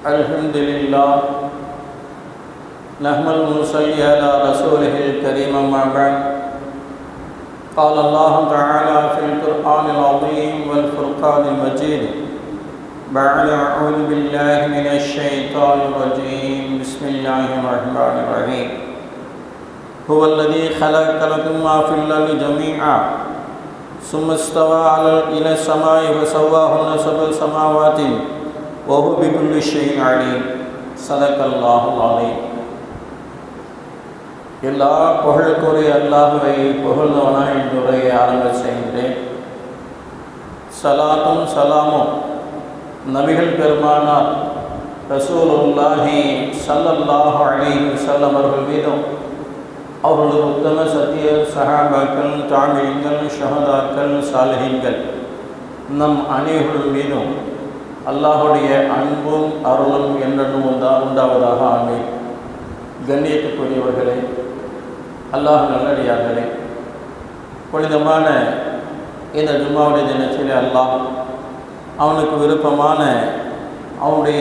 الحمد لله نحمد ونصلي على رسوله الكريم أما بعد. قال الله تعالى في القرآن العظيم والفرقان المجيد بعد أعوذ بالله من الشيطان الرجيم. بسم الله الرحمن الرحيم. هو الذي خلق لكم ما في الأرض جميعا، ثم استوى على إلى السماء فسواهن سبع سماوات. وهو بكل شيء عليم صدق الله العظيم எல்லா புகழுக்குரிய அல்லாஹுவை புகழ்ந்தவனாக இந்த உரையை ஆரம்ப செய்கின்றேன் சலாத்தும் சலாமும் நபிகள் பெருமானார் ரசூலுல்லாஹி சல்லல்லாஹு அலைஹி வஸல்லம் அவர்கள் மீதும் அவர்களது உத்தம சத்திய சஹாபாக்கள் தாமியங்கள் ஷஹதாக்கள் சாலிஹீன்கள் நம் அனைவர்கள் மீதும் அல்லாஹுடைய அன்பும் அருளும் என்றென்றும் உண்டா உண்டாவதாக ஆமை கண்ணியத்துக்குரியவர்களே அல்லாஹ் நல்லடியார்களே புனிதமான இந்த ஜும்மாவுடைய தினத்திலே அல்லாஹ் அவனுக்கு விருப்பமான அவனுடைய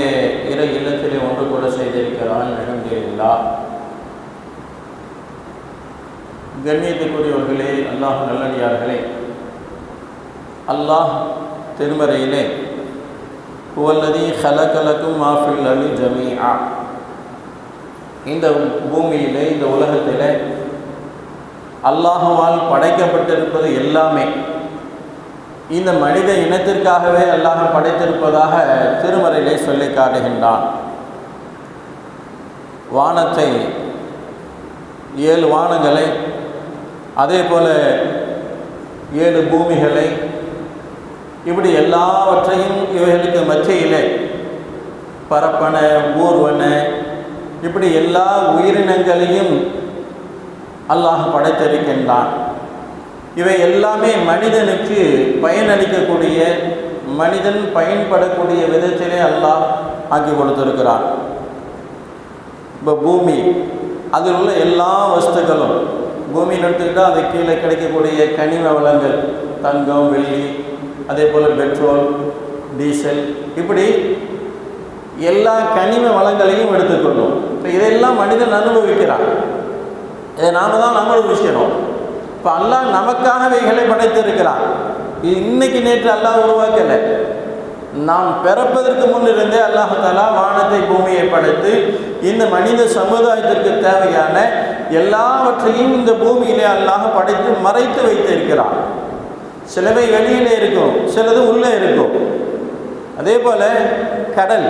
இறை இல்லத்திலே ஒன்று கூட செய்திருக்கிறான் நிகழ்ந்தில்லா கண்ணியத்துக்குரியவர்களே அல்லாஹ் நல்லடியார்களே அல்லாஹ் திருமறையிலே குவல்லதி ஹலகலக்கும் மாஃபில் அலி ஜமீஆ. இந்த பூமியிலே இந்த உலகத்தில் அல்லாஹுவால் படைக்கப்பட்டிருப்பது எல்லாமே. இந்த மனித இனத்திற்காகவே அல்லாஹ் படைத்திருப்பதாக திருமறையிலே சொல்லி காட்டுகின்றான். வானத்தை ஏழு வானங்களை அதே போல் ஏழு பூமிகளை இப்படி எல்லாவற்றையும் இவைகளுக்கு மத்தியிலே பரப்பன ஊர்வன இப்படி எல்லா உயிரினங்களையும் அல்லாஹ் படைத்திருக்கின்றான் இவை எல்லாமே மனிதனுக்கு பயனளிக்கக்கூடிய மனிதன் பயன்படக்கூடிய விதத்திலே அல்லாஹ் ஆக்கி கொடுத்திருக்கிறான். இப்போ பூமி அதில் உள்ள எல்லா வஸ்துக்களும் பூமியில் எடுத்துக்கிட்டால் அது கீழே கிடைக்கக்கூடிய கனிம வளங்கள் தங்கம் வெள்ளி அதே போல் பெட்ரோல் டீசல் இப்படி எல்லா கனிம வளங்களையும் எடுத்துக்கொள்ளும். இப்போ இதெல்லாம் மனிதன் அனுபவிக்கிறான். இதை நாம் தான் அனுபவிக்கணும். இப்போ அல்லாஹ் நமக்காகவைகளை படைத்திருக்கிறான். இது இன்னைக்கு நேற்று அல்லாஹ் உருவாக்கலை. நாம் பிறப்பதற்கு முன்னிருந்தே அல்லாஹாலா வானத்தை பூமியை படைத்து இந்த மனித சமுதாயத்திற்கு தேவையான எல்லாவற்றையும் இந்த பூமியிலே அல்லாஹ் படைத்து மறைத்து வைத்திருக்கிறான். சிலவை வெளியிலே இருக்கும் சிலது உள்ளே இருக்கும். அதே போல் கடல்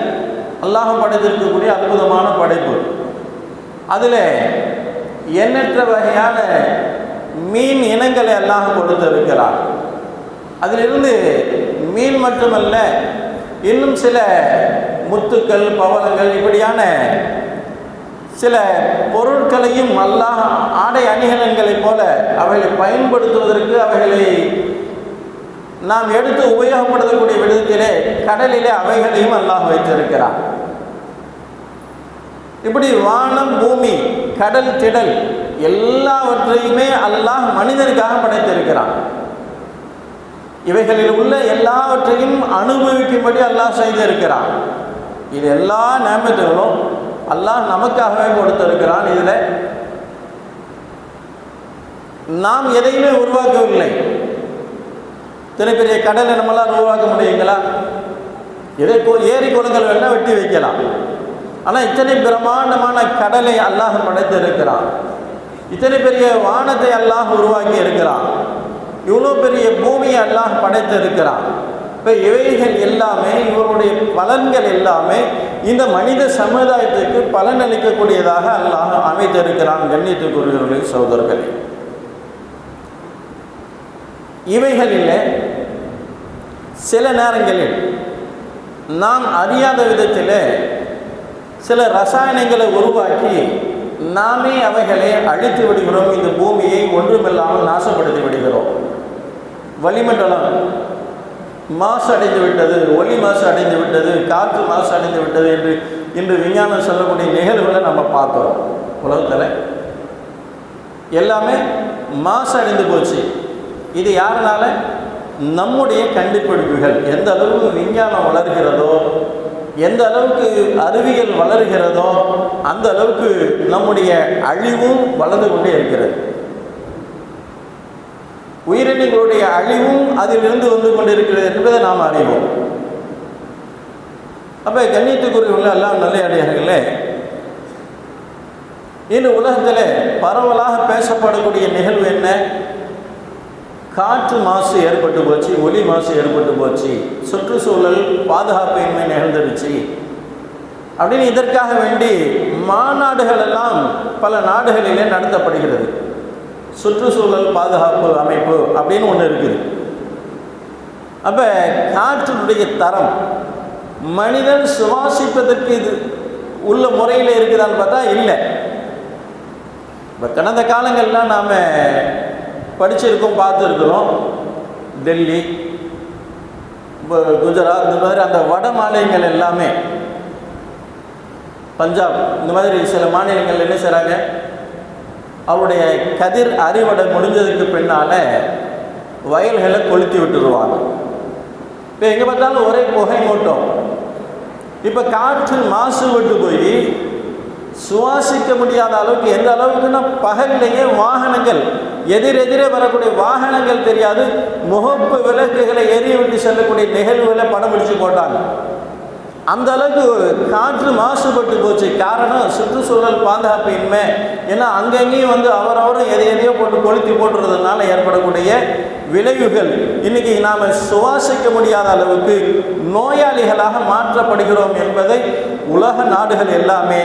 அல்லாஹ் படைத்திருக்கக்கூடிய அற்புதமான படைப்பு. அதில் எண்ணற்ற வகையான மீன் இனங்களை அல்லாஹ் கொடுத்திருக்கிறார். அதிலிருந்து மீன் மட்டுமல்ல இன்னும் சில முத்துக்கள் பவளங்கள் இப்படியான சில பொருட்களையும் அல்லாஹ் ஆடை அணிகலன்களைப் போல அவைகளை பயன்படுத்துவதற்கு அவைகளை நாம் எடுத்து உபயோகப்படுத்தக்கூடிய விதத்திலே கடலிலே அவைகளையும் அல்லாஹ் வைத்திருக்கிறான். இப்படி வானம் பூமி கடல் திடல் எல்லாவற்றையுமே அல்லாஹ் மனிதனுக்காக படைத்திருக்கிறான். இவைகளில் உள்ள எல்லாவற்றையும் அனுபவிக்கும்படி அல்லாஹ் செய்திருக்கிறான். இது எல்லா நேமத்துகளும் அல்லாஹ் நமக்காகவே கொடுத்திருக்கிறான் இதில். நாம் எதையுமே உருவாக்கவில்லை. இத்தனை பெரிய கடலை நம்மளால் உருவாக்க முடியுங்களா? இதை ஏரி குளங்கள் வேணால் வெட்டி வைக்கலாம். ஆனால் இத்தனை பிரம்மாண்டமான கடலை அல்லாஹ் படைத்திருக்கிறான். இத்தனை பெரிய வானத்தை அல்லாஹ் உருவாக்கி இருக்கிறான். இவ்வளோ பெரிய பூமியை அல்லாஹ் படைத்திருக்கிறான். இப்போ இவைகள் எல்லாமே இவருடைய பலன்கள் எல்லாமே இந்த மனித சமுதாயத்துக்கு பலன் அளிக்கக்கூடியதாக அல்லாஹ் அமைத்திருக்கிறான் கண்ணியத்துக்குரியவர்களின் சகோதரர்களே. இவைகளில் சில நேரங்களில் நாம் அறியாத விதத்தில் சில ரசாயனங்களை உருவாக்கி நாமே அவைகளை அழித்து விடுகிறோம். இந்த பூமியை ஒன்றுமில்லாமல் நாசப்படுத்தி விடுகிறோம். வளிமண்டலம் மாசு அடைந்து விட்டது ஒளி மாசு அடைந்து விட்டது காற்று மாசு அடைந்து விட்டது என்று இன்று விஞ்ஞானம் சொல்லக்கூடிய நிகழ்வுகளை நம்ம பார்க்குறோம் உலகத்தில் எல்லாமே மாசு அடைந்து போச்சு. இது யாருனால? நம்முடைய கண்டுபிடிப்புகள் எந்த அளவுக்கு விஞ்ஞானம் வளர்கிறதோ எந்த அளவுக்கு அறிவியல் வளர்கிறதோ அந்த அளவுக்கு நம்முடைய அழிவும் வளர்ந்து கொண்டே இருக்கிறது. உயிரினங்களுடைய அழிவும் அதிலிருந்து வந்து கொண்டிருக்கிறது என்பதை நாம் அறிவோம். அப்போ கண்ணியத்துக்குரியவர்கள் உள்ள எல்லாம் நல்லையடியார்களே இன்று உலகத்தில் பரவலாக பேசப்படக்கூடிய நிகழ்வு என்ன? காற்று மாசு ஏற்பட்டு போச்சு ஒலி மாசு ஏற்பட்டு போச்சு சுற்றுச்சூழல் பாதுகாப்பின்மை நிகழ்ந்துருச்சு அப்படின்னு இதற்காக வேண்டி மாநாடுகள் எல்லாம் பல நாடுகளிலே நடத்தப்படுகிறது. சுற்றுச்சூழல் பாதுகாப்பு அமைப்பு அப்படின்னு ஒன்று இருக்குது. அப்போ காற்றினுடைய தரம் மனிதன் சுவாசிப்பதற்கு இது உள்ள முறையில் இருக்குதான்னு பார்த்தா இல்லை. இப்போ கடந்த காலங்கள்லாம் நாம் படிச்சிருக்கோம் பார்த்துருக்குறோம். டெல்லி குஜராத் இந்த மாதிரி அந்த வட மாநிலங்கள் எல்லாமே. பஞ்சாப் இந்த மாதிரி சில மாநிலங்கள் என்ன செய்கிறாங்க அவருடைய கதிர் அறுவடை முடிஞ்சதுக்கு பின்னால் வயல்களை கொளுத்தி விட்டுருவாங்க. இப்போ எங்கே பார்த்தாலும் ஒரே புகை மூட்டம். இப்போ காற்று மாசுபட்டு போய் சுவாசிக்க முடியாத அளவுக்கு எந்த அளவுக்குன்னா பகல்லையே வாகனங்கள் எதிரெதிரே வரக்கூடிய வாகனங்கள் தெரியாது. முகப்பு விளக்குகளை எரிய விட்டு செல்லக்கூடிய நிகழ்வுகளை படம் பிடிச்சு போட்டாங்க. அந்த அளவுக்கு காற்று மாசுபட்டு போச்சு. காரணம் சுற்றுச்சூழல் பாதுகாப்பு இன்மை ஏன்னா அங்கங்கேயும் வந்து அவரவரும் எதை எதையோ போட்டு கொளுத்தி போட்டுறதுனால ஏற்படக்கூடிய விளைவுகள். இன்னைக்கு நாம் சுவாசிக்க முடியாத அளவுக்கு நோயாளிகளாக மாற்றப்படுகிறோம் என்பதை உலக நாடுகள் எல்லாமே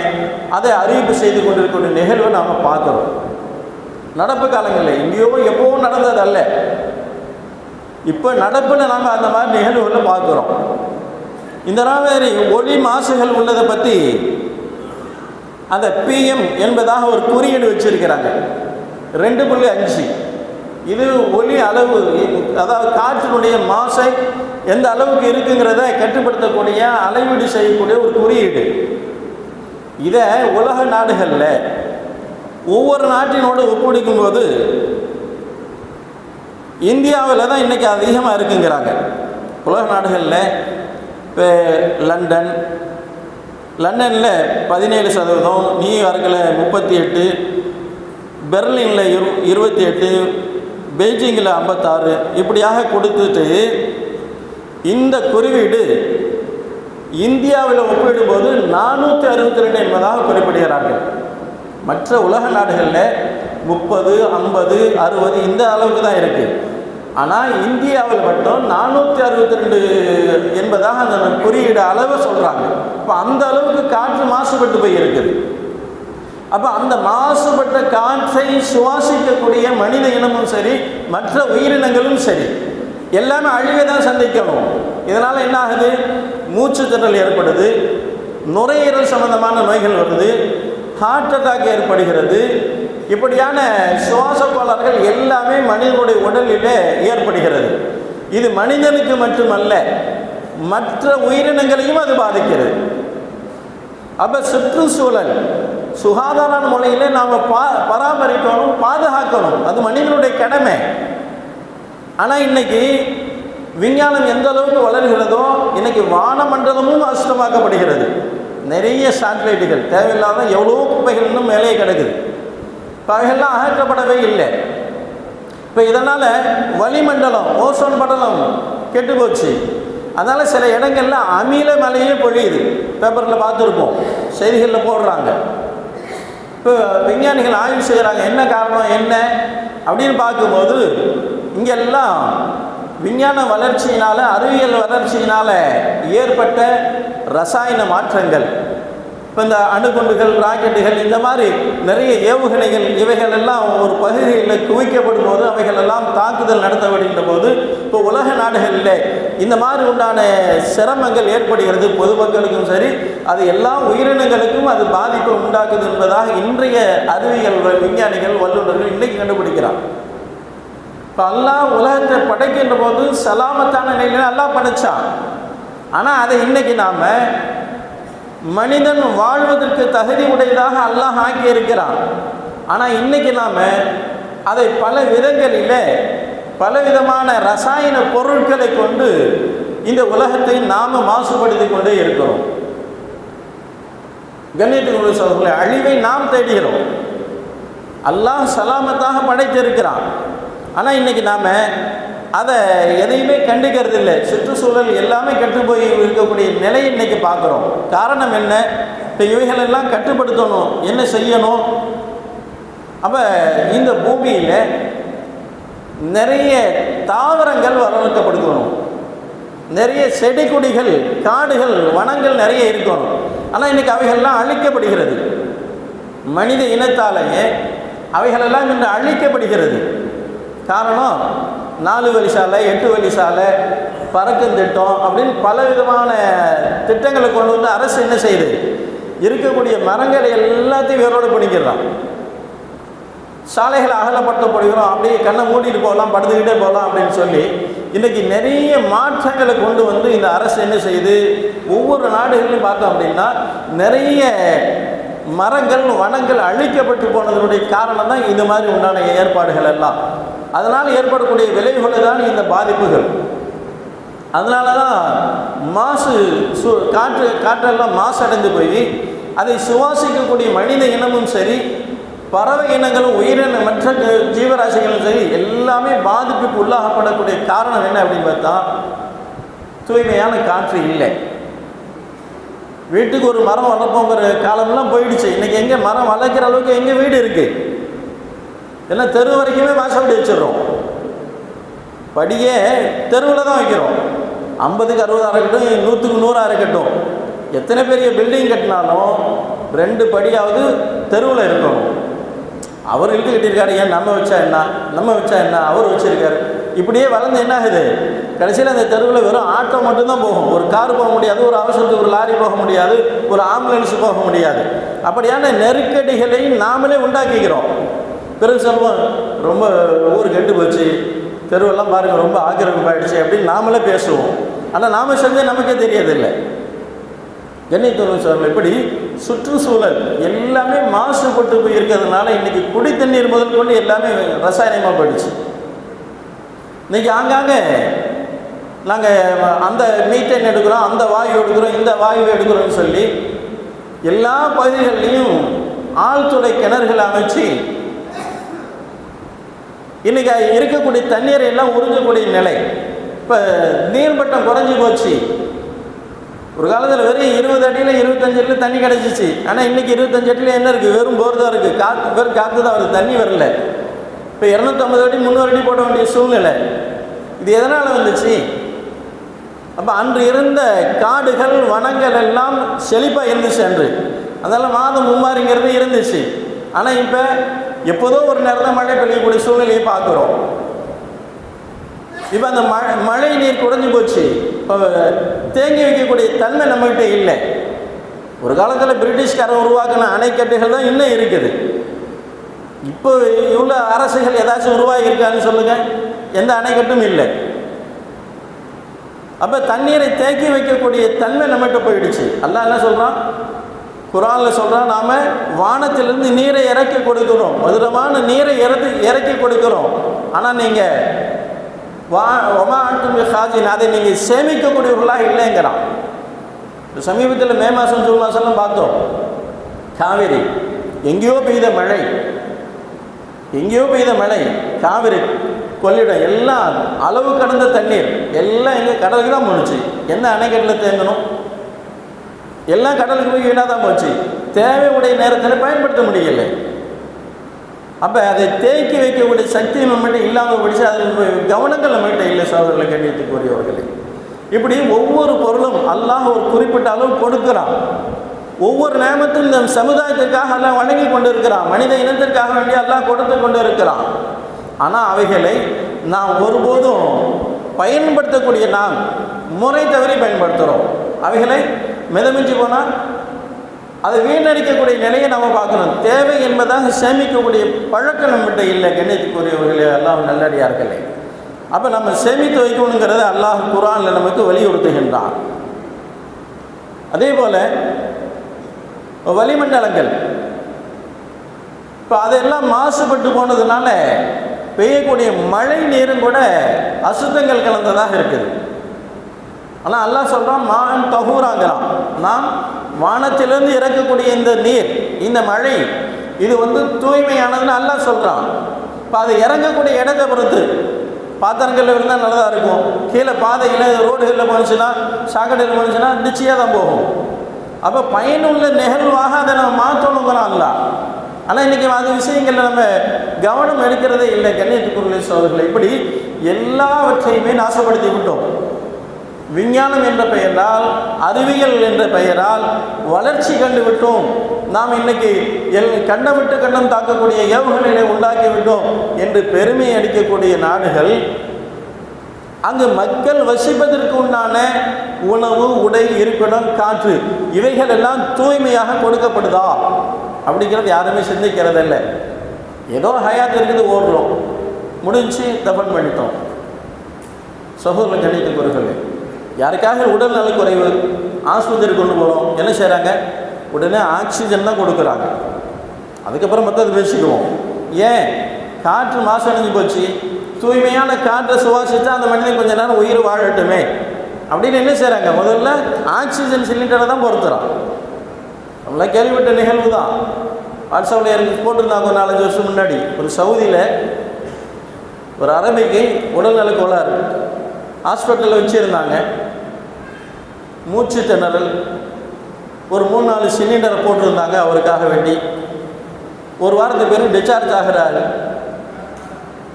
அதை அறிவிப்பு செய்து கொண்டிருக்கிற நிகழ்வை நாம் பார்க்குறோம். நடப்பு காலங்களில் எங்கேயோ எப்பவும் நடந்தது அல்ல இப்போ நடப்பில் நாம் அந்த மாதிரி நிகழ்வுகளை பார்க்குறோம். இந்த மாதிரி ஒளி மாசுகள் உள்ளதை பற்றி அந்த பிஎம் என்பதாக ஒரு குறியீடு வச்சிருக்கிறாங்க. ரெண்டு புள்ளி அஞ்சு. இது ஒளி அளவு அதாவது காற்றினுடைய மாசை எந்த அளவுக்கு இருக்குங்கிறத கட்டுப்படுத்தக்கூடிய அளவீடு செய்யக்கூடிய ஒரு குறியீடு. இதை உலக நாடுகளில் ஒவ்வொரு நாட்டினோடு ஒப்பிடிக்கும் போது இந்தியாவில் தான் இன்றைக்கி அதிகமாக இருக்குங்கிறாங்க. உலக நாடுகளில் இப்போ லண்டன். லண்டனில் பதினேழு சதவீதம் நியூயார்க்கில் முப்பத்தி எட்டு பெர்லினில் இரு இருபத்தி எட்டு பெய்ஜிங்கில் ஐம்பத்தாறு. இப்படியாக கொடுத்துட்டு இந்த குறிவீடு இந்தியாவில் ஒப்பிடும்போது நானூற்றி அறுபத்தி ரெண்டு என்பதாக குறிப்பிடுகிறார்கள் மற்ற உலக நாடுகளில் முப்பது ஐம்பது அறுபது இந்த அளவுக்கு தான் இருக்குது ஆனால் இந்தியாவில் மட்டும் நானூற்றி அறுபத்தி ரெண்டு என்பதாக அந்த குறியீடு அளவை சொல்கிறாங்க இப்போ அந்த அளவுக்கு காற்று மாசுபட்டு போய் இருக்குது அப்போ அந்த மாசுபட்ட காற்றை சுவாசிக்கக்கூடிய மனித இனமும் சரி மற்ற உயிரினங்களும் சரி எல்லாமே அழிவை தான் சந்திக்கணும். இதனால் என்ன ஆகுது? மூச்சு திணறல் ஏற்படுது நுரையீரல் சம்பந்தமான நோய்கள் வருது ஹார்ட் அட்டாக் ஏற்படுகிறது இப்படியான சுவாச கோளாறுகள் எல்லாமே மனிதனுடைய உடலிலே ஏற்படுகிறது. இது மனிதனுக்கு மட்டுமல்ல மற்ற உயிரினங்களையும் அது பாதிக்கிறது. அப்போ சுற்றுச்சூழல் சுகாதார முறையில் நாம் பா பராமரிக்கணும் பாதுகாக்கணும். அது மனிதனுடைய கடமை. ஆனால் இன்னைக்கு விஞ்ஞானம் எந்த அளவுக்கு வளர்கிறதோ இன்னைக்கு வானமண்டலமும் அசுத்தமாக்கப்படுகிறது. நிறைய சேட்டலைட்டுகள் தேவையில்லாத எவ்வளோ குப்பைகள் இன்னும் மேலே கிடக்குது. அவைகள்லாம் அகற்றப்படவே இல்லை. இப்போ இதனால் வளிமண்டலம் ஓசோன் படலம் கெட்டு போச்சு. அதனால் சில இடங்கள்ல அமில மழையே பொழியுது. பேப்பரில் பார்த்துருப்போம். செய்திகளில் போடுறாங்க. இப்போ விஞ்ஞானிகள் ஆய்வு செய்கிறாங்க என்ன காரணம் என்ன? அப்படின்னு பார்க்கும்போது இங்கெல்லாம் விஞ்ஞான வளர்ச்சியினால் அறிவியல் வளர்ச்சியினால் ஏற்பட்ட ரசாயன மாற்றங்கள். இப்போ இந்த அணுகுண்டுகள் ராக்கெட்டுகள் இந்த மாதிரி நிறைய ஏவுகணைகள் இவைகள் எல்லாம் ஒரு பகுதியில் குவிக்கப்படும் போது அவைகள் எல்லாம் தாக்குதல் நடத்தப்படுகின்ற போது இப்போ உலக நாடுகளில் இந்த மாதிரி உண்டான சிரமங்கள் ஏற்படுகிறது. பொதுமக்களுக்கும் சரி அது எல்லா உயிரினங்களுக்கும் அது பாதிப்பை உண்டாக்குது என்பதாக இன்றைய அறிவியல் விஞ்ஞானிகள் வல்லுநர்கள் இன்றைக்கு கண்டுபிடிக்கிறார் இப்போ அல்லாஹ் உலகத்தை படைக்கின்ற போது சலாமத்தான நிலையில் அல்லாஹ் படைச்சான். ஆனால் அதை இன்னைக்கு நாம் மனிதன் வாழ்வதற்கு தகுதி உடையதாக அல்லாஹ் ஆக்கி இருக்கிறான் ஆனால் இன்றைக்கி நாம் அதை பல விதங்களில் பலவிதமான ரசாயன பொருட்களை கொண்டு இந்த உலகத்தை நாம் மாசுபடுத்தி கொண்டே இருக்கிறோம். கண்ணியத்துக்குரிய சோதர்களை அழிவை நாம் தேடுகிறோம். அல்லாஹ் சலாமத்தாக படைத்திருக்கிறான். ஆனால் இன்னைக்கு நாம் அதை எதையுமே கண்டுக்கிறது இல்லை சுற்றுச்சூழல் எல்லாமே கெட்டு போய் இருக்கக்கூடிய நிலையை இன்னைக்கு பார்க்குறோம். காரணம் என்ன? இப்போ இவைகளெல்லாம் கட்டுப்படுத்தணும். என்ன செய்யணும்? அப்போ இந்த பூமியில் நிறைய தாவரங்கள் வளர்க்கப்படுத்தணும். நிறைய செடி கொடிகள் காடுகள் வனங்கள் நிறைய இருக்கணும். ஆனால் இன்றைக்கி அவைகள்லாம் அழிக்கப்படுகிறது. மனித இனத்தாலேயே அவைகளெல்லாம் இன்று அழிக்கப்படுகிறது. காரணம் நாலு வழி சாலை எட்டு வழி சாலை பறக்கும் திட்டம் அப்படின்னு பல விதமான திட்டங்களை கொண்டு வந்து அரசு என்ன செய்யுது? இருக்கக்கூடிய மரங்களை எல்லாத்தையும் வேரோடு பிடிக்கிறான். சாலைகளை அகலப்படுத்தப்படுகிறோம் அப்படியே கண்ணை மூடிட்டு போகலாம் படுத்துக்கிட்டே போகலாம் அப்படின்னு சொல்லி இன்றைக்கி நிறைய மாற்றங்களை கொண்டு வந்து இந்த அரசு என்ன செய்யுது? ஒவ்வொரு நாடுகளிலும் பார்த்தோம் அப்படின்னா நிறைய மரங்கள் வனங்கள் அழிக்கப்பட்டு போனதனுடைய காரணம் தான் இந்த மாதிரி உண்டான ஏற்பாடுகள் எல்லாம். அதனால் ஏற்படக்கூடிய விளைவுகள் தான் இந்த பாதிப்புகள். அதனால தான் மாசு சு காற்று காற்றெல்லாம் மாசு அடைந்து போய் அதை சுவாசிக்கக்கூடிய மனித இனமும் சரி பறவை இனங்களும் உயிரின மற்ற ஜீவராசிகளும் சரி எல்லாமே பாதிப்புக்கு உள்ளாகப்படக்கூடிய காரணம் என்ன அப்படின்னு பார்த்தா தூய்மையான காற்று இல்லை. வீட்டுக்கு ஒரு மரம் வளர்ப்போங்கிற காலம்லாம் போயிடுச்சு. இன்றைக்கி எங்கே மரம் வளர்க்குற அளவுக்கு எங்கே வீடு இருக்குது எல்லாம் தெரு வரைக்குமே வாசப்படி வச்சிடுறோம். படியே தெருவில் தான் வைக்கிறோம். ஐம்பதுக்கு அறுபதாக இருக்கட்டும் நூற்றுக்கு நூறாக இருக்கட்டும். எத்தனை பெரிய பில்டிங் கட்டினாலும் ரெண்டு படியாவது தெருவில் இருக்கணும். அவர் இழுத்து கட்டியிருக்காரு ஏன் நம்ம வச்சா என்ன? நம்ம வச்சா என்ன? அவர் வச்சிருக்காரு. இப்படியே வளர்ந்து என்ன ஆகுது? கடைசியில் அந்த தெருவில் வெறும் ஆட்டோ மட்டும்தான் போகும். ஒரு கார் போக முடியாது ஒரு அவசரத்துக்கு ஒரு லாரி போக முடியாது ஒரு ஆம்புலன்ஸ் போக முடியாது. அப்படியான நெருக்கடிகளை நாமளே உண்டாக்கிக்கிறோம். பிறகு சொல்லுவோம் ரொம்ப ஊர் கெட்டு போச்சு தெருவெல்லாம் பாருங்கள் ரொம்ப ஆக்கிரமிப்பாயிடுச்சு அப்படின்னு நாமளே பேசுவோம். ஆனால் நாம் செஞ்சே நமக்கே தெரியதில்லை. கண்ணியத்துவம் சார் இப்படி சுற்றுச்சூழல் எல்லாமே மாசுபட்டு போய் இருக்கிறதுனால இன்றைக்கி குடி தண்ணீர் முதல் கொண்டு எல்லாமே ரசாயனமாக போயிடுச்சு. இன்றைக்கி ஆங்காங்க நாங்கள் அந்த மீத்தேன் எடுக்கிறோம் அந்த வாயு எடுக்கிறோம் இந்த வாயு எடுக்கிறோம்னு சொல்லி எல்லா பகுதிகள்லையும் ஆழ்துளை கிணறுகள் அமைச்சு இன்றைக்கி இருக்கக்கூடிய தண்ணீரை எல்லாம் உறிஞ்சக்கூடிய நிலை. இப்போ நீர்மட்டம் குறைஞ்சி போச்சு. ஒரு காலத்தில் வெறும் இருபது அடியில் இருபத்தஞ்சு அடியில் தண்ணி கிடச்சிச்சு. ஆனால் இன்றைக்கி இருபத்தஞ்சு அடியில் என்ன இருக்குது வெறும் போர் தான் இருக்குது காற்று வெறும் காற்று தான் வருது. தண்ணி வரல. இப்போ இரநூத்தம்பது அடி முந்நூறு அடி போட வேண்டிய சூழ்நிலை. இது எதனால் வந்துச்சு? அப்போ அன்று இருந்த காடுகள் வனங்கள் எல்லாம் செழிப்பாக இருந்துச்சு அன்று. அதெல்லாம் மாதம் மும்மாரிங்கிறது இருந்துச்சு. ஆனால் இப்போ எப்போதோ ஒரு நேரம் மழை பெய்யக்கூடிய சூழ்நிலையை பார்க்குறோம். இப்போ அந்த மழை மழை நீர் குறைஞ்சி போச்சு. இப்போ தேங்கி வைக்கக்கூடிய தன்மை நம்மகிட்ட இல்லை. ஒரு காலத்தில் பிரிட்டிஷ்காரன் உருவாக்கின அணைக்கட்டுகள் தான் இன்னும் இருக்குது. இப்போ இவ்வளோ அரசுகள் ஏதாச்சும் உருவாகி சொல்லுங்கள் எந்த அணைக்கட்டும் இல்லை. அப்போ தண்ணீரை தேக்கி வைக்கக்கூடிய தன்மை நம்மகிட்ட போயிடுச்சு. அல்ல என்ன சொல்கிறான் குரானில் சொல்கிறான் நாம் வானத்திலிருந்து நீரை இறக்கி கொடுக்குறோம். மதுரமான நீரை இறக்கி இறக்கி கொடுக்குறோம். ஆனால் நீங்கள் வா ஒமாட்டும் ஹாஜின் அதை நீங்கள் சேமிக்கக்கூடியவர்களாக இல்லைங்கிறான். சமீபத்தில் மே மாதம் ஜூன் மாதம்லாம் பார்த்தோம். காவிரி எங்கேயோ பெய்த மழை. எங்கேயோ பெய்த மழை காவிரி கொள்ளிடம் எல்லாம் அளவு கடந்த தண்ணீர். எல்லாம் எங்கள் கடலுக்கு தான் முடிச்சு என்ன அணைக்கட்டில் தேங்கணும்? எல்லாம் கடலுக்கு போய் வீணாக தான் போச்சு. தேவை உடைய நேரத்தில் பயன்படுத்த முடியலை அப்போ அதை தேக்கி வைக்கக்கூடிய சக்தி நம்மகிட்ட இல்லாமல் போயிடுச்சு. அதில் கவனங்கள் நம்மகிட்ட இல்லை சோதரில் கண்ணியத்துக்குரியவர்களே. இப்படி ஒவ்வொரு பொருளும் அல்லாஹ் ஒரு குறிப்பிட்ட அளவு கொடுக்குறான். ஒவ்வொரு நேமத்தும் இந்த சமுதாயத்திற்காக எல்லாம் வணங்கி கொண்டு இருக்கிறான் மனித இனத்திற்காக வேண்டிய எல்லாம் கொடுத்து கொண்டு இருக்கிறான் ஆனால் அவைகளை நாம் ஒருபோதும் பயன்படுத்தக்கூடிய நாம் முறை தவறி பயன்படுத்துகிறோம் அவைகளை மிதமிஞ்சி போனால் அதை வீணடிக்கக்கூடிய நிலையை நம்ம பார்க்கணும். தேவை என்பதாக சேமிக்கக்கூடிய பழக்கம் நம்மகிட்ட இல்லை கண்ணியத்துக்குரியவர்களே. எல்லாம் நல்லடியார்களே. அப்போ நம்ம சேமித்து வைக்கணுங்கிறத அல்லாஹ் குரானில் நமக்கு வலியுறுத்துகின்றான். அதே போல் வளிமண்டலங்கள். இப்போ அதெல்லாம் மாசுபட்டு போனதுனால பெய்யக்கூடிய மழை நீரும் கூட அசுத்தங்கள் கலந்ததாக இருக்குது. ஆனால் அல்லாஹ் சொல்கிறான் மான் தகூராங்கிறான் நாம் வானத்திலிருந்து இறக்கக்கூடிய இந்த நீர் இந்த மழை இது வந்து தூய்மையானதுன்னு அல்லாஹ் சொல்கிறான் இப்போ அது இறங்கக்கூடிய இடத்தை பொறுத்து பாத்திரங்களில் இருந்தால் நல்லதாக இருக்கும். கீழே பாதையில் ரோடுகளில் போனுச்சுன்னா சாக்கடையில் போனுச்சுன்னா நிச்சயம் தான் போகும். அப்போ பயனுள்ள நிகழ்வாக அதை நம்ம மாற்றணுங்கிறான் அல்ல ஆனால் இன்றைக்கி அது விஷயங்களில் நம்ம கவனம் எடுக்கிறதே இல்லை கண்ணியத்துக்குரிய சோதர்களை. இப்படி எல்லாவற்றையுமே நாசப்படுத்தி விட்டோம் விஞ்ஞானம் என்ற பெயரால் அறிவியல் என்ற பெயரால் வளர்ச்சி கண்டு விட்டோம் நாம் இன்னைக்கு எல் கண்டம் விட்டு கண்டம் தாக்கக்கூடிய ஏவுகணைகளை உண்டாக்கி விட்டோம் என்று பெருமை அடிக்கக்கூடிய நாடுகள் அங்கு மக்கள் வசிப்பதற்கு உண்டான உணவு உடை இருப்பிடம் காற்று இவைகள் எல்லாம் தூய்மையாக கொடுக்கப்படுதா? அப்படிங்கிறது யாருமே சிந்திக்கிறதில்லை ஏதோ ஹயாத் இருக்குது ஓடுறோம். முடிஞ்சு தபன் பண்ணிட்டோம். சகோதர கணித்து குறைகள் யாருக்காக உடல் நலக்குறைவு ஆஸ்பத்திரி கொண்டு போகிறோம் என்ன செய்கிறாங்க உடனே ஆக்சிஜன் தான் கொடுக்குறாங்க. அதுக்கப்புறம் மற்றது பேசிக்குவோம். ஏன்? காற்று மாசடைஞ்சு போச்சு. தூய்மையான காற்றை சுவாசித்தா அந்த மனிதன் கொஞ்ச நேரம் உயிர் வாழட்டுமே. அப்படின்னு என்ன செய்கிறாங்க முதல்ல ஆக்சிஜன் சிலிண்டரை தான் பொறுத்துறான் நம்மளாம் கேள்விப்பட்ட நிகழ்வு தான். வாட்ஸ்அப்பில் எனக்கு போட்டிருந்தாங்க ஒரு நாலஞ்சு வருஷம் முன்னாடி. ஒரு சவுதியில் ஒரு அரபிக்கு உடல்நல கோளாறு. ஹாஸ்பிட்டலில் வச்சுருந்தாங்க. மூச்சு திணறல். ஒரு மூணு நாலு சிலிண்டரை போட்டிருந்தாங்க அவருக்காக வேண்டி. ஒரு வாரத்துக்கு பேர் டிஸ்சார்ஜ் ஆகிறாரு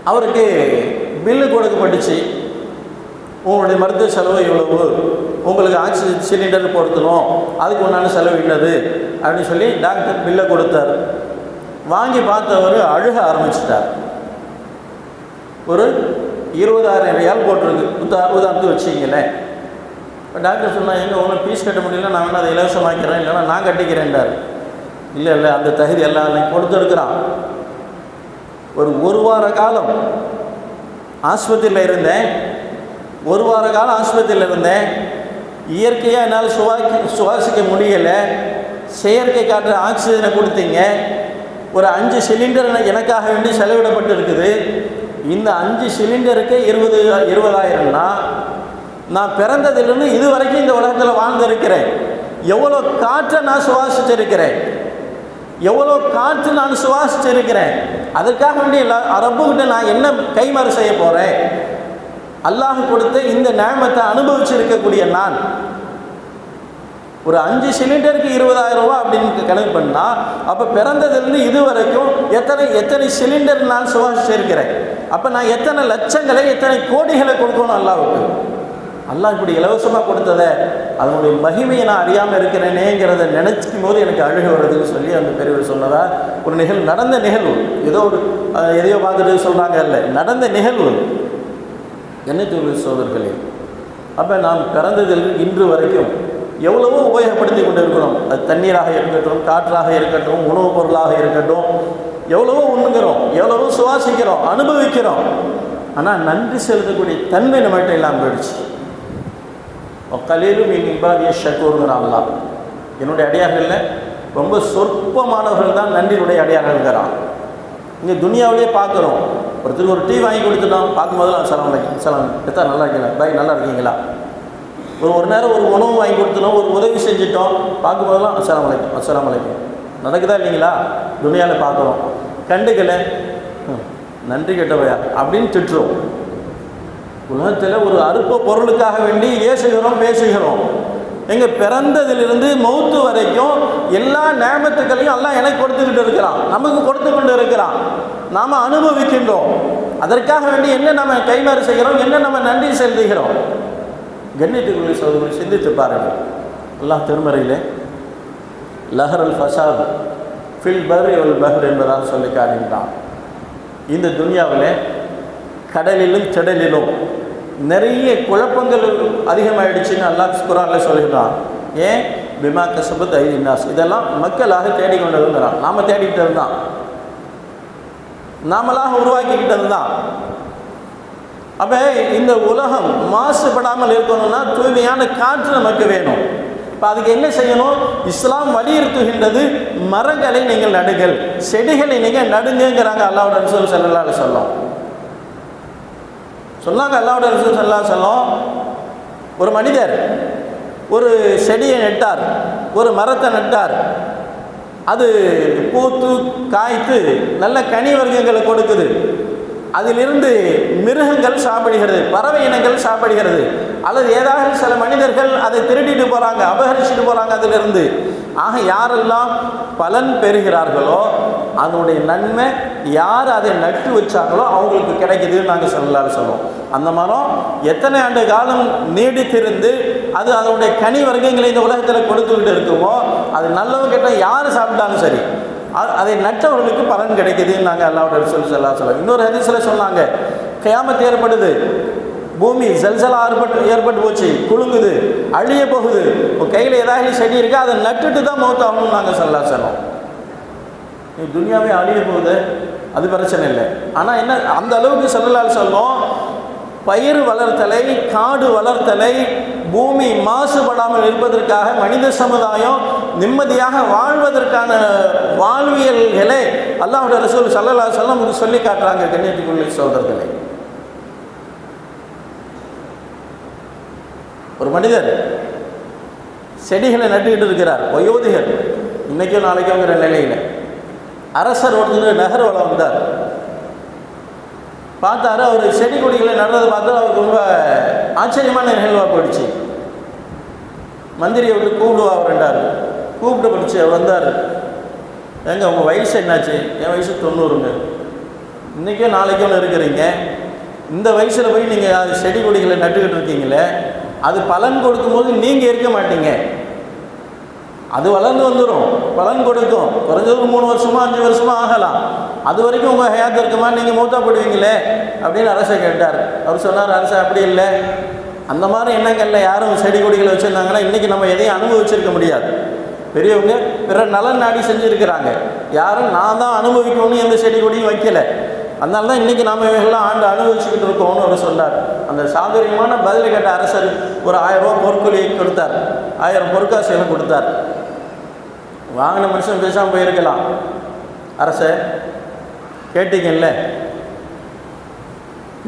அவருக்கு பில்லு கொடுக்கப்பட்டுச்சு. உங்களுடைய மருத்துவ செலவு இவ்வளவு உங்களுக்கு ஆக்சிஜன் சிலிண்டர் பொருத்தணும் அதுக்கு உண்டான செலவு என்னது? அப்படின்னு சொல்லி டாக்டர் பில்லை கொடுத்தார். வாங்கி பார்த்தவர் அழுக ஆரம்பிச்சிட்டார். ஒரு இருபதாயிரம் ரியால் போட்டிருக்கு. உதா உதாரணத்துக்கு வச்சிங்களேன் இப்போ டாக்டர் சொன்னால் எங்கே ஒன்றும் ஃபீஸ் கட்ட முடியல நான் வேணால் அதை இலவசமாக்கிறேன் இல்லைனா நான் கட்டிக்கிறேன்டார் இல்லை இல்லை அந்த தகுதி எல்லாம் கொடுத்துருக்குறான். ஒரு ஒரு வார காலம் ஆஸ்பத்திரியில் இருந்தேன். ஒரு வார காலம் ஆஸ்பத்திரியில் இருந்தேன். இயற்கையாக என்னால் சுவாக்கி சுவாசிக்க முடியலை. செயற்கை காற்று ஆக்சிஜனை கொடுத்தீங்க. ஒரு அஞ்சு சிலிண்டர் எனக்காக வேண்டி செலவிடப்பட்டு இருக்குது இந்த அஞ்சு சிலிண்டருக்கு இருபது இருபதாயிரம்னா நான் பிறந்ததுலேருந்து இது வரைக்கும் இந்த உலகத்தில் வாழ்ந்திருக்கிறேன். எவ்வளோ காற்றை நான் சுவாசிச்சிருக்கிறேன். எவ்வளோ காற்று நான் சுவாசிச்சிருக்கிறேன். அதற்காக வேண்டிய அரபுகிட்ட நான் என்ன கைமாறு செய்ய போகிறேன் அல்லாஹ் கொடுத்த இந்த நேமத்தை அனுபவிச்சிருக்கக்கூடிய நான். ஒரு அஞ்சு சிலிண்டருக்கு இருபதாயிரம் ரூபா அப்படின்னு கணக்கு பண்ணால் அப்போ பிறந்ததுலேருந்து இது வரைக்கும் எத்தனை எத்தனை சிலிண்டர் நான் சுவாசிச்சிருக்கிறேன் அப்போ நான் எத்தனை லட்சங்களை எத்தனை கோடிகளை கொடுக்கணும் அல்லாவுக்கு? அல்லாஹ் இப்படி இலவசமாக கொடுத்ததை அதனுடைய மகிமையை நான் அறியாமல் இருக்கிறேனேங்கிறத நினச்சிக்கும் போது எனக்கு அழுக வருதுன்னு சொல்லி அந்த பெரியவர் சொன்னதா? ஒரு நிகழ்வு நடந்த நிகழ்வு. ஏதோ ஒரு எதையோ பார்த்துட்டு சொல்கிறாங்க இல்லை நடந்த நிகழ்வு. என்ன சோதர்களே அப்போ நாம் பிறந்ததில் இன்று வரைக்கும் எவ்வளவோ உபயோகப்படுத்தி கொண்டு இருக்கிறோம் அது தண்ணீராக இருக்கட்டும் காற்றாக இருக்கட்டும் உணவுப் பொருளாக இருக்கட்டும் எவ்வளவோ உண்ணுகிறோம் எவ்வளவோ சுவாசிக்கிறோம் அனுபவிக்கிறோம். ஆனால் நன்றி செலுத்தக்கூடிய தன்மை நம்மகிட்ட இல்லாமல் போயிடுச்சு. கலீலும் எங்கள் இபாதிய ஷக்கூருங்கிறான்லாம் என்னுடைய அடியார்களில் ரொம்ப சொற்பமானவர்கள் தான் நன்றியுடைய அடியார்கள்ங்கிறான் இங்கே துனியாவிலேயே பார்க்குறோம். ஒருத்தருக்கு ஒரு டீ வாங்கி கொடுத்துட்டோம் பார்க்கும்போதெல்லாம் சலாம் வலைக்கும் சலாம் எத்தா நல்லா இருக்கீங்களா? பை நல்லா இருக்கீங்களா? ஒரு ஒரு நேரம் ஒரு உணவு வாங்கி கொடுத்துனோம் ஒரு உதவி செஞ்சிட்டோம். பார்க்கும்போதெல்லாம் அஸ்ஸலாமு அலைக்கும் அஸ்ஸலாமு அலைக்கும். நடக்குதா இல்லைங்களா? துணியாவில் பார்க்குறோம். கண்டுக்கல. நன்றி கெட்டவையா? அப்படின்னு திட்டுறோம். உலகத்தில் ஒரு அற்ப பொருளுக்காக வேண்டி ஏசுகிறோம் பேசுகிறோம். எங்கள் பிறந்ததிலிருந்து மௌத்து வரைக்கும் எல்லா நேமத்துக்களையும் எல்லாம் எனக்கு கொடுத்துக்கிட்டு இருக்கிறான். நமக்கு கொடுத்து கொண்டு இருக்கிறான். நாம் அனுபவிக்கின்றோம். அதற்காக வேண்டி என்ன நம்ம கைமாறு செய்கிறோம் என்ன நம்ம நன்றி செலுத்துகிறோம். கண்ணியத்துக்குரிய சோதனை சிந்தித்து பாருங்கள். எல்லாம் திருமறையிலே லஹர் அல் ஃபசாத் ஃபில் பர் எவல் பஹர் என்பதாக சொல்லி காட்டுகின்றான். இந்த துனியாவில் கடலிலும் திடலிலும் நிறைய குழப்பங்கள் அதிகமாகிடுச்சின்னு அல்லாஹ் குரானில் சொல்லியிருந்தான் ஏன்? பிமா கசபத் ஐதினாஸ் இதெல்லாம் மக்களாக தேடிக்கொண்டதுங்கிறான். நாம் தேடிக்கிட்டது தான் நாமளாக உருவாக்கிக்கிட்டது தான் அப்போ இந்த உலகம் மாசுபடாமல் இருக்கணும்னா தூய்மையான காற்று நமக்கு வேணும். இப்போ அதுக்கு என்ன செய்யணும்? இஸ்லாம் வலியுறுத்துகின்றது மரங்களை நீங்கள் நடுங்கள். செடிகளை நீங்கள் நடுங்கிறாங்க அல்லாவோட ரசூல் செல்லலான்னு சொல்லும் சொன்னாங்க அல்லாவோட ரசூல் செல்லா சொல்லும் ஒரு மனிதர் ஒரு செடியை நட்டார் ஒரு மரத்தை நட்டார். அது பூத்து காய்த்து நல்ல கனி வர்க்கங்களை கொடுக்குது. அதிலிருந்து மிருகங்கள் சாப்பிடுகிறது பறவை இனங்கள் சாப்பிடுகிறது. அல்லது ஏதாவது சில மனிதர்கள் அதை திருடிட்டு போகிறாங்க அபகரிச்சுட்டு போகிறாங்க அதிலிருந்து. ஆக யாரெல்லாம் பலன் பெறுகிறார்களோ அதனுடைய நன்மை யார் அதை நட்டு வச்சாங்களோ அவங்களுக்கு கிடைக்குதுன்னு நாங்கள் சொல்லலாம்னு சொல்லுவோம் அந்த மரம் எத்தனை ஆண்டு காலம் நீடித்திருந்து அது அதனுடைய கனி வர்க்கங்களை இந்த உலகத்தில் கொடுத்துக்கிட்டு இருக்குமோ அது நல்லவங்க கிட்ட யார் சாப்பிட்டாலும் சரி அதை நட்டவர்களுக்கு பலன் கிடைக்குதுன்னு நாங்கள் அல்லாவோட சொல்லி சொல்லா சொல்லுவோம் இன்னொரு ஹதீஸில் சொன்னாங்க கயாமத்து ஏற்படுது. பூமி ஜல்சலா ஏற்பட்டு ஏற்பட்டு போச்சு குலுங்குது அழிய போகுது. இப்போ கையில் ஏதாவது செடி இருக்கா அதை நட்டுட்டு தான் மௌத்தாகணும்னு நாங்கள் சொல்லா சொன்னோம் நீ துனியாவே அழிய போகுது அது பிரச்சனை இல்லை. ஆனால் என்ன அந்த அளவுக்கு சொல்லலால் சொல்லும் பயிர் வளர்த்தலை காடு வளர்த்தலை பூமி மாசுபடாமல் இருப்பதற்காக மனித சமுதாயம் நிம்மதியாக வாழ்வதற்கான வாழ்வியல்களை அல்லாஹ்வுடைய ரசூல் சல்லல்லா சொல்லம் சொல்லி காட்டுறாங்க கண்ணியத்துக்குள்ள சோதர்களை. ஒரு மனிதர் செடிகளை நட்டுக்கிட்டு இருக்கிறார் வயோதிகர். இன்னைக்கும் நாளைக்குங்கிற நிலையில் அரசர் ஒருத்தர் நகர்வலம் வந்தார். பார்த்தாரு அவர் செடி கொடிகளை நடுறதை பார்த்து அவருக்கு ரொம்ப ஆச்சரியமான நிகழ்வாக போயிடுச்சு. மந்திரியை விட்டு கூப்பிடுவா என்றார். கூப்பிட்டு பிடிச்சி அவர் வந்தார். ஏங்க உங்கள் வயசு என்னாச்சு? என் வயசு தொண்ணூறுங்க. இன்றைக்கும் நாளைக்கும் இருக்கிறீங்க. இந்த வயசில் போய் நீங்கள் செடி கொடிகளை நட்டுக்கிட்டு இருக்கீங்களே அது பலன் கொடுக்கும்போது நீங்கள் இருக்க மாட்டீங்க. அது வளர்ந்து வந்துடும் பலன் கொடுக்கும். குறைஞ்சது ஒரு மூணு வருஷமா அஞ்சு வருஷமா ஆகலாம். அது வரைக்கும் உங்கள் ஹயாத் இருக்குமா? நீங்கள் மூத்தா போடுவீங்களே அப்படின்னு அரசை கேட்டார். அவர் சொன்னார் அரசை அப்படி இல்லை. அந்த மாதிரி எண்ணங்களில் யாரும் செடி கொடிகளை வச்சுருந்தாங்கன்னா இன்றைக்கி நம்ம எதையும் அனுபவிச்சிருக்க முடியாது. பெரியவங்க பிற நலன் நாடி செஞ்சுருக்கிறாங்க. யாரும் நான் தான் அனுபவிக்கணும்னு எந்த செடி கொடியும் வைக்கல. அதனால தான் இன்றைக்கி நாம் எல்லாம் ஆண்டு அனுபவிச்சுக்கிட்டு இருக்கோம்னு அவர் சொன்னார். அந்த சாதுரியமான பதில் கேட்ட அரசர் ஒரு ஆயிரம் ரூபா பொற்கொலியை கொடுத்தார். ஆயிரம் பொற்காசுகளும் கொடுத்தார். வாங்கின மனுஷன் பேசாமல் போயிருக்கலாம். அரசே கேட்டீங்கல்ல?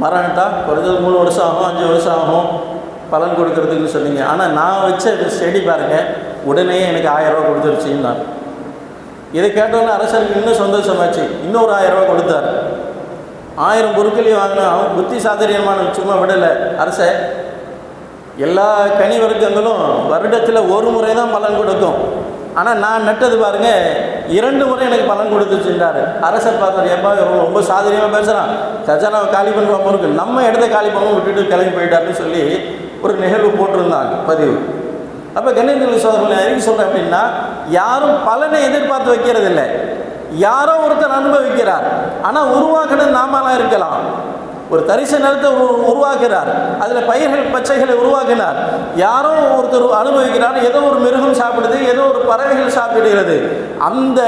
மரம் நட்டா குறைஞ்சது மூணு வருஷம் ஆகும் அஞ்சு வருஷம் ஆகும். பலன் கொடுக்கறதுக்குன்னு சொன்னீங்க. ஆனால் நான் வச்ச செடி பாருங்கள் உடனே எனக்கு ஆயிரம் ரூபா கொடுத்துருச்சின்னார் இதை கேட்டோன்னே அரசருக்கு இன்னும் சந்தோஷமாச்சு. இன்னொரு ஆயிரம் ரூபா கொடுத்தார். ஆயிரம் பொருட்களையும் வாங்கினா அவன் புத்தி சாதரியமான சும்மா விடலை. அரச எல்லா கனி வர்க்கங்களும் வருடத்தில் ஒரு முறை தான் பலன் கொடுக்கும். ஆனால் நான் நட்டது பாருங்க இரண்டு முறை எனக்கு பலன் கொடுத்துச்சுன்றாரு. அரசர் பார்த்தார் எப்பா ரொம்ப சாதரியமாக பேசுகிறான் கஜானாவை காலி பண்ணுற பொருட்கள் நம்ம இடத்த காலி பண்ண விட்டுட்டு கிளம்பி போயிட்டாருன்னு சொல்லி ஒரு நிகழ்வு போட்டிருந்தாங்க பதிவு. அப்போ கணேந்திர சோதனை அறிக்கை சொல்கிறேன் அப்படின்னா யாரும் பலனை எதிர்பார்த்து வைக்கிறது இல்லை யாரோ ஒருத்தர் அனுபவிக்கிறார். ஆனால் உருவாக்குனது நாமலாம் இருக்கலாம். ஒரு தரிசு நிலத்தை உருவாக்குறார். அதில் பயிர்கள் பச்சைகளை உருவாக்கினார். யாரோ ஒருத்தர் அனுபவிக்கிறார். ஏதோ ஒரு மிருகம் சாப்பிடுது ஏதோ ஒரு பறவைகள் சாப்பிடுகிறது. அந்த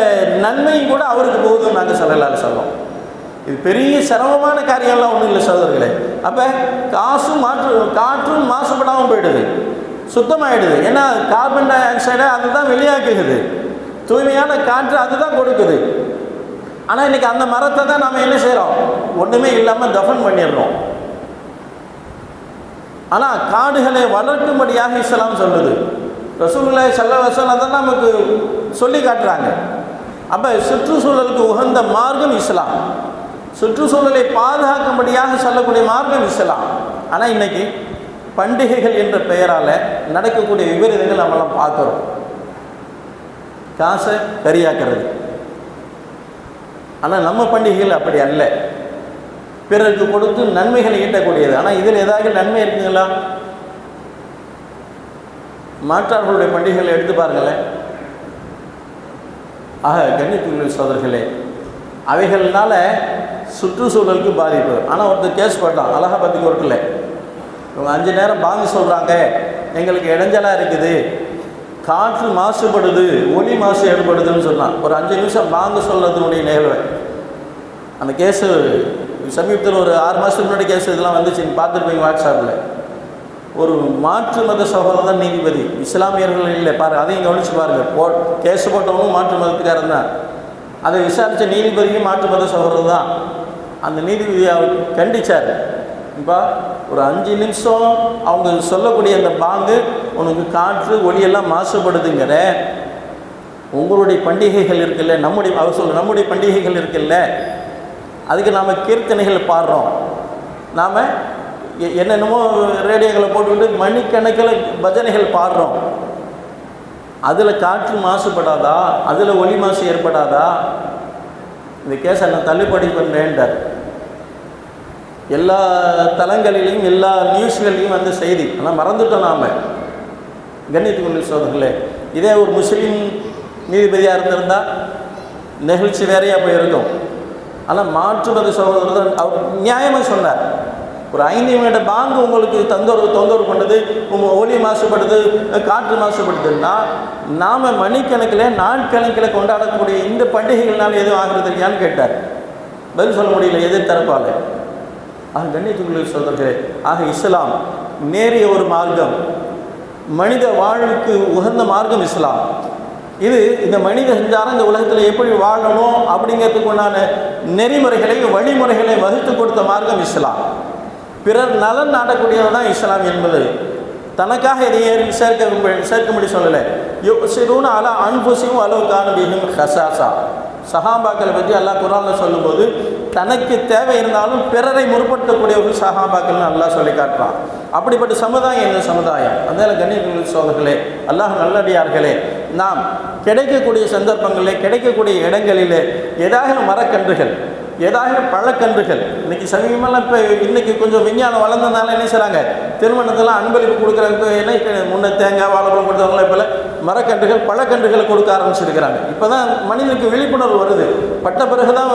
நன்மையும் கூட அவருக்கு போகுதுன்னு நாங்கள் சொல்லலாம்னு சொல்லுவோம் இது பெரிய சிரமமான காரியம்லாம் ஒன்றும் இல்லை சகோதரர்களே. அப்போ காசும் மாற்று காற்றும் மாசுபடாமல் போயிடுது. சுத்தமாயிடுது. ஏன்னா கார்பன் டை ஆக்சைடை அதுதான் வெளியாக்குகிறது. தூய்மையான காற்று அதுதான் கொடுக்குது. ஆனால் இன்றைக்கி அந்த மரத்தை தான் நம்ம என்ன செய்கிறோம் ஒன்றுமே இல்லாமல் தஃபன் பண்ணிடுறோம். ஆனால் காடுகளை வளர்க்கும்படியாக இஸ்லாம் சொல்லுது. ரசூலுல்லாஹி செல்ல அலைஹி நமக்கு சொல்லி காட்டுறாங்க. அப்போ சுற்றுச்சூழலுக்கு உகந்த மார்க்கம் இஸ்லாம். சுற்றுச்சூழலை பாதுகாக்கும்படியாக சொல்லக்கூடிய மார்க்கம் இஸ்லாம். ஆனால் இன்றைக்கி பண்டிகைகள் என்ற பெயரால் நடக்கக்கூடிய விபரீதங்கள் நம்மளாம் பார்க்குறோம். காசை கரியாக்குறது ஆனால் நம்ம பண்டிகைகள் அப்படி அல்ல. பிறருக்கு கொடுத்து நன்மைகளை ஈட்டக்கூடியது. ஆனால் இதில் ஏதாவது நன்மை இருக்குங்களா? மாற்றார்களுடைய பண்டிகைகளை எடுத்து பாருங்களேன். ஆக கண்ணியத்துக்குரிய சோதர்களே அவைகள்னால சுற்றுச்சூழலுக்கு பாதிப்பு. ஆனால் ஒருத்தர் கேஸ் போட்டான். அழகா பற்றி ஒர்க்கில் இவங்க அஞ்சு நேரம் பாங்கு சொல்கிறாங்க எங்களுக்கு இடைஞ்சலாக இருக்குது. காற்று மாசுபடுது ஒளி மாசு ஏற்படுதுன்னு சொன்னான். ஒரு அஞ்சு நிமிஷம் பாங்கு சொல்கிறதுனுடைய நிகழ்வை. அந்த கேஸு சமீபத்தில் ஒரு ஆறு மாதத்துக்கு முன்னாடி கேஸ் இதெல்லாம் வந்துச்சு. நீங்கள் பார்த்துருப்பீங்க வாட்ஸ்அப்பில். ஒரு மாற்று மத சகோதரன் தான் நீதிபதி. இஸ்லாமியர்கள் இல்லை. பாரு அதையும் கவனிச்சு பாருங்கள் போ கேஸ் போட்டவனும் மாற்று மதத்துக்காரன் தான். அதை விசாரித்த நீதிபதியும் மாற்று மத சகோதரர் தான். அந்த நீதிபதி அவர் கண்டித்தார் இப்போ ஒரு அஞ்சு நிமிஷம் அவங்க சொல்லக்கூடிய அந்த பாங்கு உனக்கு காற்று ஒளியெல்லாம் மாசுபடுதுங்கிற. உங்களுடைய பண்டிகைகள் இருக்குல்ல நம்முடைய அவர் சொல்ல நம்முடைய பண்டிகைகள் இருக்குல்ல அதுக்கு நாம் கீர்த்தனைகள் பாடுறோம். நாம் என்னென்னமோ ரேடியோக்களை போட்டுக்கிட்டு மணிக்கணக்கில் பஜனைகள் பாடுறோம். அதில் காற்று மாசுபடாதா? அதில் ஒளி மாசு ஏற்படாதா? இந்த கேஸை நான் தள்ளுபடி பண்ணுறேன்டார் எல்லா தளங்களிலையும் எல்லா நியூஸ்கள்லையும் வந்து செய்தி. ஆனால் மறந்துட்டோம் நாம். கண்ணியத்துக்குள்ள சோதர்களே இதே ஒரு முஸ்லீம் நீதிபதியாக இருந்திருந்தால் நெகிழ்ச்சி வேறையாக போயிருக்கும். ஆனால் மாற்று மத சகோதரர் தான் அவர் நியாயமாக சொன்னார். ஒரு ஐந்து நிமிட பாங்கு உங்களுக்கு தொந்தரவு தொந்தரவு பண்ணுது உங்கள் ஒளி மாசுபடுது காற்று மாசுபடுதுன்னா நாம் மணிக்கணக்கில் நாட்கணக்கில் கொண்டாடக்கூடிய இந்த பண்டிகைகள்னால எதுவும் ஆகிறது இல்லையான்னு கேட்டார். பதில் சொல்ல முடியல எதிர்த்தரப்பால். ஆக கண்ணியத்துக்குள்ள சோதர்களே ஆக இஸ்லாம் நேரிய ஒரு மார்க்கம். மனித வாழ்வுக்கு உகந்த மார்க்கம் இஸ்லாம். இது இந்த மனித சஞ்சாரம் இந்த உலகத்தில் எப்படி வாழணும் அப்படிங்கிறதுக்கு உண்டான நெறிமுறைகளை வழிமுறைகளை வகுத்து கொடுத்த மார்க்கம் இஸ்லாம். பிறர் நலன் நாடக்கூடியது தான் இஸ்லாம் என்பது. தனக்காக எதையும் சேர்க்க சேர்க்கும்படி சொல்லலை. யோ சிறுன்னு அல அன்புசியும் அளவு காணுபியும் ஹசாசா. சஹாபாக்களை பற்றி எல்லா குரானில் சொல்லும்போது தனக்கு தேவை இருந்தாலும் பிறரை முற்படுத்தக்கூடியவர்கள் சஹாபாக்கள்னு அல்லாஹ் சொல்லி காட்டுறான். அப்படிப்பட்ட சமுதாயம் இந்த சமுதாயம்? அந்த கண்ணியர்கள் சோதர்களே அல்லாஹ் நல்லடியார்களே நாம் கிடைக்கக்கூடிய சந்தர்ப்பங்களில் கிடைக்கக்கூடிய இடங்களிலே ஏதாவது மரக்கன்றுகள் ஏதாவது பழக்கன்றுகள் இன்னைக்கு சமீபமெல்லாம் இப்போ இன்னைக்கு கொஞ்சம் விஞ்ஞானம் வளர்ந்ததுனால என்ன செய்கிறாங்க திருமணத்தெல்லாம் அன்பளிப்பு கொடுக்குறாங்க என்ன முன்னே முன்ன தேங்காய் வாழைப்பழம் கொடுத்தவங்களாம் இப்போ மரக்கன்றுகள் பழக்கன்றுகளை கொடுக்க ஆரம்பிச்சிருக்கிறாங்க. இப்போ தான் மனிதனுக்கு விழிப்புணர்வு வருது. பட்ட பிறகு தான்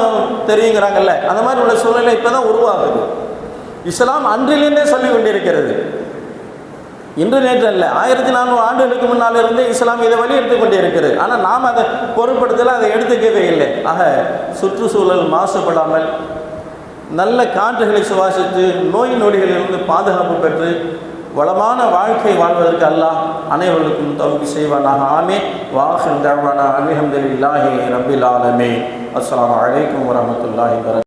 தெரியுங்கிறாங்கல்ல. அந்த மாதிரி உள்ள சூழ்நிலை இப்போ தான் உருவாகுது. இஸ்லாம் அன்றிலிருந்தே சொல்லி கொண்டிருக்கிறது. இன்று நேற்று அல்ல ஆயிரத்தி நானூறு ஆண்டுகளுக்கு முன்னால் இருந்தே இஸ்லாம் இதை வலியுறுத்தி கொண்டே இருக்கிறது ஆனால் நாம் அதை பொருட்படுத்தல அதை எடுத்துக்கவே இல்லை. ஆக சுற்றுச்சூழல் மாசுபடாமல் நல்ல காற்றுகளை சுவாசித்து நோய் நொடிகளிலிருந்து பாதுகாப்பு பெற்று வளமான வாழ்க்கை வாழ்வதற்கு அல்லாஹ் அனைவருக்கும் தவுக்கு செய்வானாக. ஆமே வாஹன் தவானா அலிஹம்துலில்லாஹி ரபில் ஆலமே அஸ்லாம் வலைக்கம் வரமத்துல்லாஹி வர